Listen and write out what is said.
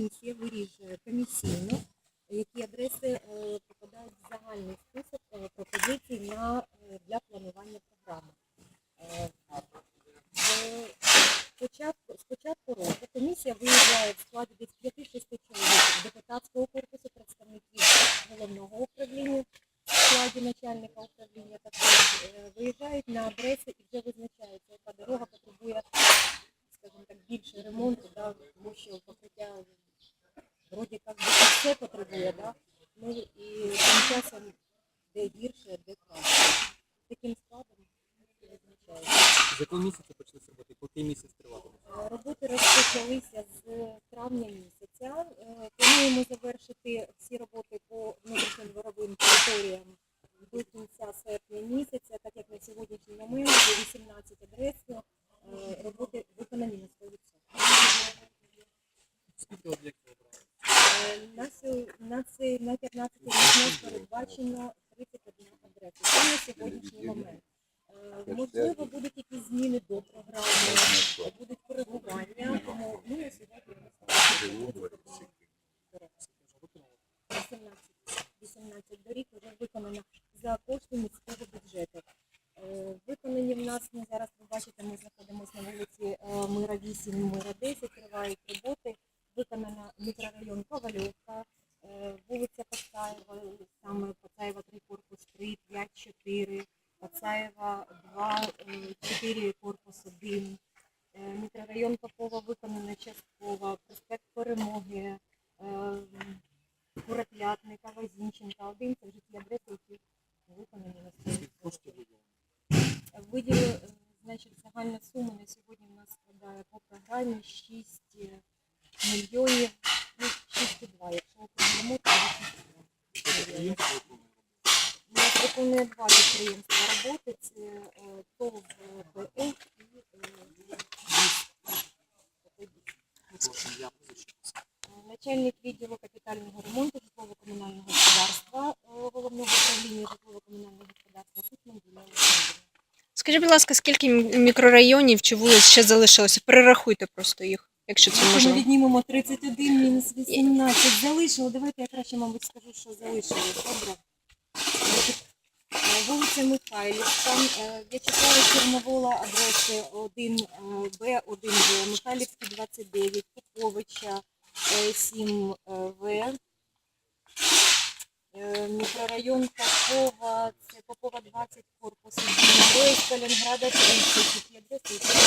комісія вирішує комісійно, які адреси е, попадають в загальний список е, пропозицій на, е, для планування програми. З початку року комісія виявляє в складі десь 5-6 чоловік депутатського корпусу, представників головного управління в складі начальника управління також виїжджають на адреси і вже визначається, яка дорога потребує, скажімо так, більше ремонту, да, тому що вроді як би все потребує, да? ну і тим часом де гірше, де краще. Таким складом визначається. З якого місяця почали роботи? Який місяць триватиме? Е, Роботи розпочалися з травня місяця. Е, Плануємо завершити всі роботи по внутрішнім дворовим територіям до кінця серпня місяця, так як на сьогоднішній момент до 18 адрес е, роботи виконані на 100%. Скільки об'єктів обрали? Е, На, сьо- на, цей, на 15 рік передбачено 31 адреса. Це на сьогоднішній момент. Е, Можливо, будуть якісь зміни до програми, будуть коригування, тому ми на сьогодні просто 18, 18 доріг вже виконано за кошти міського бюджету. Е, Виконані в нас, ну, зараз ви бачите, ми знаходимося на вулиці е, Мира 8, Мира 10, тривають роботи. Виконана мікрорайон Ковальовка, вулиця Пацаєва, саме Пацаєва 3, корпус 3, 5, 4, Пацаєва 2, 4, корпус 1. Е, Мікрорайон Попова виконана частково, проспект Перемоги, е, Кураплятника, Вазінченка, 1, це вже ті адреси, які виконані на Скільки 100%. коштів виділено? Е, значить, загальна сума на сьогодні в нас складає по програмі 6 мільйонів, 6,2, якщо округлимо, то 8,2. Підприємство виконує. У нас два підприємства роботи, це е, ТОВ БФ і е, Начальник відділу капітального ремонту житлово-комунального господарства е, головного управління житлово-комунального господарства Кутман Юлія Скажіть, будь ласка, скільки мікрорайонів чи вулиць ще залишилося? Перерахуйте просто їх, якщо це Якщо ми можливо. віднімемо 31 мінус 18, залишило. Давайте я краще, мабуть, скажу, що залишилось. Добре. Е, Вулиця Михайлівська, е, В'ячеслава Чорновола, адреси 1Б, 1Б, Михайлівський 29, Поповича 7В, Е, мікрорайон Попова, це Попова 20, корпус 1, Сталінграда 30, адреси.